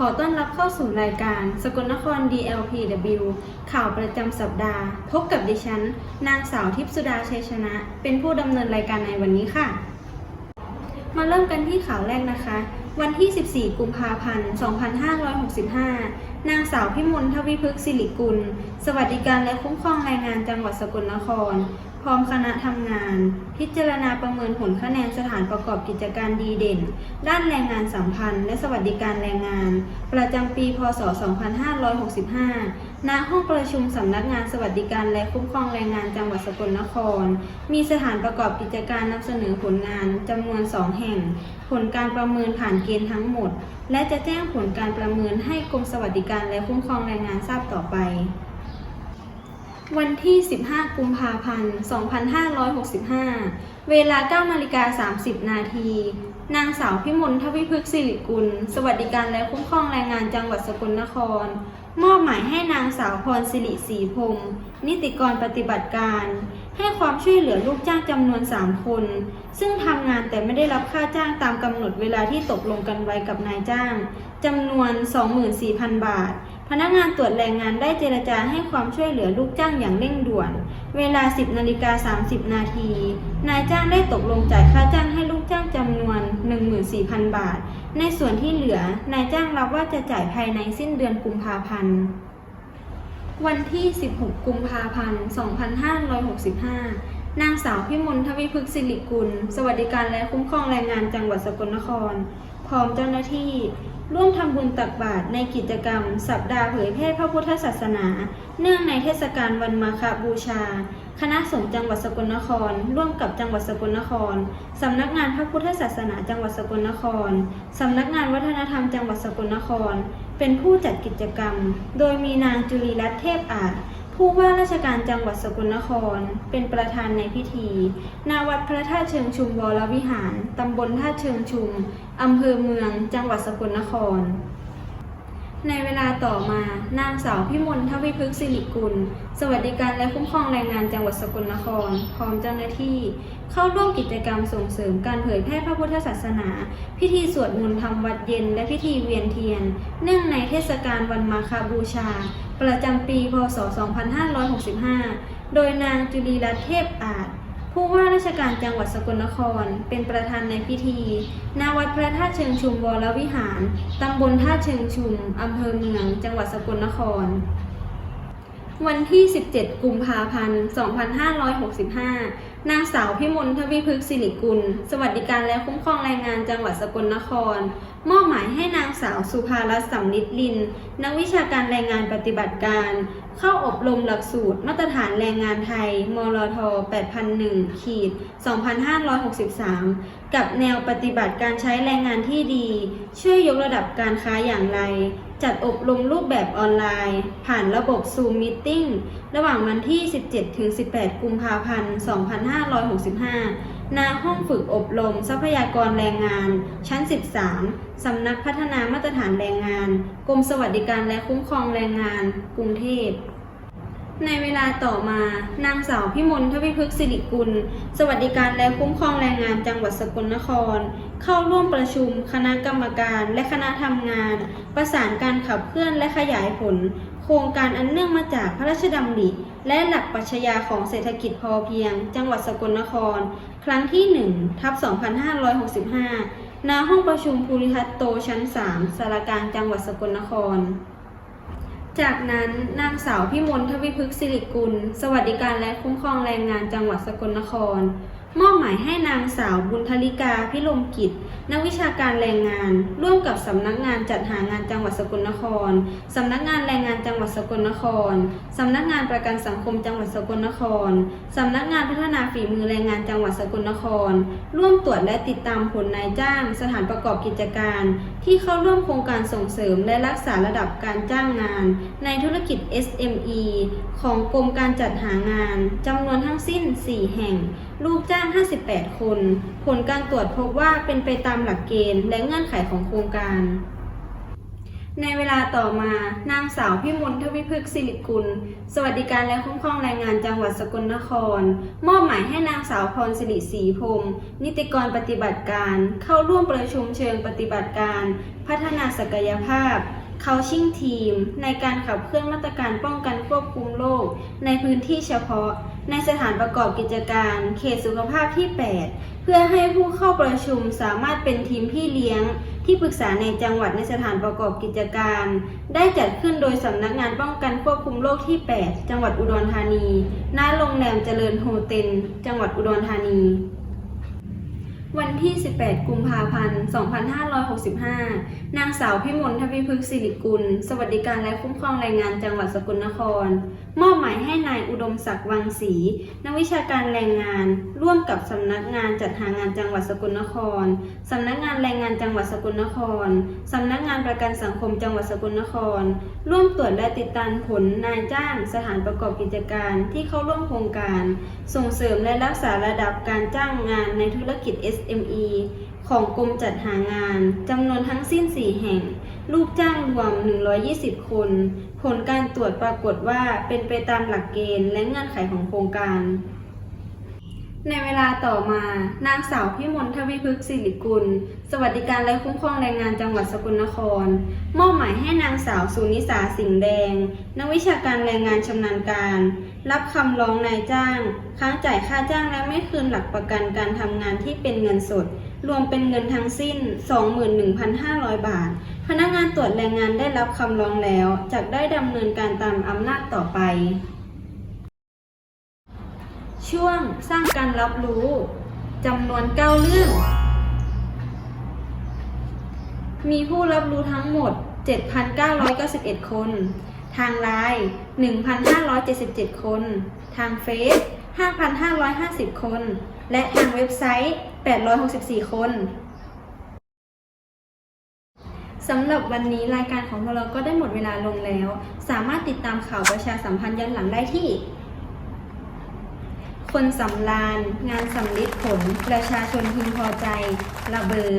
ขอต้อนรับเข้าสู่รายการสกลนคร DLPW ข่าวประจำสัปดาห์ พบกับดิฉัน นางสาวทิพสุดาชัยชนะ เป็นผู้ดำเนินรายการในวันนี้ค่ะ มาเริ่มกันที่ข่าวแรกนะคะ วันที่ 14 กุมภาพันธ์ 2565 นางสาวพิมลทวีพฤกษ์สิริกุล สวัสดิการและคุ้มครองแรงงานจังหวัดสกลนคร พร้อมคณะทำงาน พิจารณาประเมินผลคะแนนสถานประกอบกิจการดีเด่น ด้านแรงงานสัมพันธ์ และสวัสดิการแรงงาน ประจำปี พศ 2565 ณ ห้องประชุมสำนักงานสวัสดิการและคุ้มครองแรงงานจังหวัดสกลนคร มีสถานประกอบกิจการนำเสนอผลงานจำนวน 2 แห่ง ผลการประเมินผ่านเกณฑ์ทั้งหมด และจะแจ้งผลการประเมินให้กรมสวัสดิการและคุ้มครองแรงงานทราบต่อไป วันที่ 15 กุมภาพันธ์ 2565 เวลา 9นาฬิกา30 นาที นางสาวพิมลทวิพฤกษ์สิริกุล สวัสดิการและคุ้มครองแรงงานจังหวัดสกลนคร มอบหมายให้นางสาวพรสิริศรีพงศ์นิติกรปฏิบัติการ ให้ความช่วยเหลือลูกจ้างจำนวน 3 คน ซึ่งทำงานแต่ไม่ได้รับค่าจ้างตามกำหนดเวลาที่ตกลงกันไว้กับนายจ้างจำนวน 24,000 บาท พนักงานตรวจแรงงานได้เจรจาให้ความช่วยเหลือลูกจ้างอย่างเร่งด่วน เวลา 10นาฬิกา30 นาที นายจ้างได้ตกลงจ่ายค่าจ้างให้ลูกจ้างจำนวน 14,000 บาท ในส่วนที่เหลือ นายจ้างรับว่าจะจ่ายภายในสิ้นเดือนกุมภาพันธ์ วันที่ 16 กุมภาพันธ์ 2565 นางสาวพิมลทวิพฤกษ์สิริกุล สวัสดิการและคุ้มครองแรงงานจังหวัดสกลนคร พร้อมเจ้าหน้าที่ ร่วมทำบุญตักบาตรในกิจกรรม สัปดาห์เผยแพร่พระพุทธศาสนา เนื่องในเทศกาลวันมาฆบูชา คณะสงฆ์จังหวัดสกลนคร ร่วมกับจังหวัดสกลนคร สำนักงานพระพุทธศาสนาจังหวัดสกลนคร สำนักงานวัฒนธรรมจังหวัดสกลนคร เป็นผู้จัดกิจกรรม โดยมีนางจุลีรัตน์เทพอาจ ผู้ว่าราชการจังหวัดสกลนคร เป็นประธานในพิธีณวัดพระธาตุเชิงชุมวรวิหาร ตำบลท่าตุเชิงชุม อำเภอเมือง จังหวัดสกลนคร ในเวลาต่อมานางสาวพิมลทวิพฤกษ์สิริกุล สวัสดิการและคุ้มครองแรงงานจังหวัดสกลนคร พร้อมเจ้าหน้าที่ เข้าร่วมกิจกรรมส่งเสริมการเผยแพร่พระพุทธศาสนา พิธีสวดมนต์ทำวัดเย็น และพิธีเวียนเทียน เนื่องในเทศกาลวันมาฆบูชา ประจำปี พศ 2565 โดยนางจุลีรัตน์เทพอาจ ผู้ว่าราชการจังหวัดสกลนคร เป็นประธานในพิธีณวัดพระธาตุเชิงชุมวรวิหาร ตำบลท่าตุเชิงชุม อำเภอเมือง จังหวัดสกลนคร วันที่ 17 กุมภาพันธ์ 2565 นางสาวพิมลทวีพฤกษ์สิริกุล สวัสดิการและคุ้มครองแรงงานจังหวัดสกลนคร มอบหมายให้นางสาวสุภารัตน์สำลิดลิน นักวิชาการแรงงานปฏิบัติการ เข้าอบรมหลักสูตร มาตรฐานแรงงานไทยมลท8001ขีด2563กับแนวปฏิบัติการใช้แรงงานที่ดี ช่วยยกระดับการค้าอย่างไร จัดอบรมรูปแบบออนไลน์ ผ่านระบบ Zoom Meeting ระหว่างวันที่ 17-18 กุมภาพันธ์ 2565 ณ ห้องฝึกอบรมทรัพยากรแรงงาน ชั้น 13 สำนักพัฒนามาตรฐานแรงงาน กรมสวัสดิการและคุ้มครองแรงงาน กรุงเทพ ในเวลาต่อมา นางสาวพิมลทวิพฤกษ์สิริกุล สวัสดิการและคุ้มครองแรงงานจังหวัดสกลนคร เข้าร่วมประชุม คณะกรรมการและคณะทำงาน ประสานการขับเคลื่อนและขยายผล โครงการอันเนื่องมาจากพระราชดำริ และหลักปรัชญาของเศรษฐกิจพอเพียง จังหวัดสกลนคร ครั้งที่ 1 ทับ 2565ณห้องประชุมภูริทัตโตชั้น 3สารกลางจังหวัดสกลนคร จากนั้นนางสาวพิมลทวิพฤกษ์สิริกุล สวัสดิการและคุ้มครองแรงงานจังหวัดสกลนคร มอบหมายให้นางสาวบุญธลิกาพิลมกิจ นักวิชาการแรงงาน ร่วมกับสำนักงานจัดหางานจังหวัดสกลนคร สำนักงานแรงงานจังหวัดสกลนคร สำนักงานประกันสังคมจังหวัดสกลนคร สำนักงานพัฒนาฝีมือแรงงานจังหวัดสกลนคร ร่วมตรวจและติดตามผลนายจ้าง สถานประกอบกิจการ ที่เข้าร่วมโครงการส่งเสริมและรักษาระดับการจ้างงาน ในธุรกิจ SME ของกรมการจัดหางานจำนวนทั้งสิ้น 4 แห่ง ลูกจ้าง58 คน ผลการตรวจพบว่าเป็นไปตามหลักเกณฑ์และเงื่อนไขของโครงการ ในเวลาต่อมานางสาวพิมลทวิพฤกษ์สิริกุล สวัสดิการและคุ้มครองแรงงานจังหวัดสกลนคร มอบหมายให้นางสาวพรสิริศรีพรหมนิติกรปฏิบัติการ เข้าร่วมประชุมเชิงปฏิบัติการ พัฒนาศักยภาพเขาชิ่งทีม ในการขับเคลื่อนมาตรการป้องกันควบคุมโรคในพื้นที่เฉพาะ ในสถานประกอบกิจการเขตสุขภาพที่ 8 เพื่อให้ผู้เข้าประชุมสามารถเป็นทีมพี่เลี้ยง ที่ปรึกษาในจังหวัดในสถานประกอบกิจการ ได้จัดขึ้นโดยสำนักงานป้องกันควบคุมโรคที่ 8 จังหวัดอุดรธานี ณ โรงแรมเจริญโฮเทลจังหวัดอุดรธานี วันที่ 18 กุมภาพันธ์ 2565 นางสาวพิมลทวีพฤกษ์สิริกุล สวัสดิการและคุ้มครองแรงงานจังหวัดสกลนคร มอบหมายให้นายอุดมศักดิ์วังศรี นักวิชาการแรงงาน ร่วมกับสำนักงานจัดหางานจังหวัดสกลนคร สำนักงานแรงงานจังหวัดสกลนคร สำนักงานประกันสังคมจังหวัดสกลนคร ร่วมตรวจและติดตามผลนายจ้าง สถานประกอบกิจการที่เข้าร่วมโครงการ ส่งเสริมและรักษาระดับการจ้างงานในธุรกิจ SME ของกรมจัดหางานจำนวนทั้งสิ้น 4 แห่ง ลูกจ้างรวม 120 คน ผลการตรวจปรากฏว่าเป็นไปตามหลักเกณฑ์และเงื่อนไขของโครงการ ในเวลาต่อมา นางสาวพิมลทวีพฤกษ์สิริกุล สวัสดิการและคุ้มครองแรงงานจังหวัดสกลนคร มอบหมายให้นางสาวสุนิสาสิงห์แดง นักวิชาการแรงงานชำนาญการ รับคำร้องนายจ้าง ค้างจ่ายค่าจ้างและไม่คืนหลักประกันการทำงานที่เป็นเงินสด รวมเป็นเงินทั้งสิ้น 21,500 บาท พนักงานตรวจแรงงานได้รับคำร้องแล้วจะได้ดำเนินการตามอำนาจต่อไป ช่วงสร้างการรับรู้จำนวน 9 เรื่อง มีผู้รับรู้ทั้งหมด 7,991 คน ทางไลน์1,577 คน ทางเฟซ5,550 คน และทางเว็บไซต์ 864 คนสำหรับวันนี้รายการของเราก็ได้หมดเวลาลงแล้ว สามารถติดตามข่าวประชาสัมพันธ์ย้อนหลังได้ที่ คนสำราญ งานสำลิดผล ประชาชนพึงพอใจ ระเบอ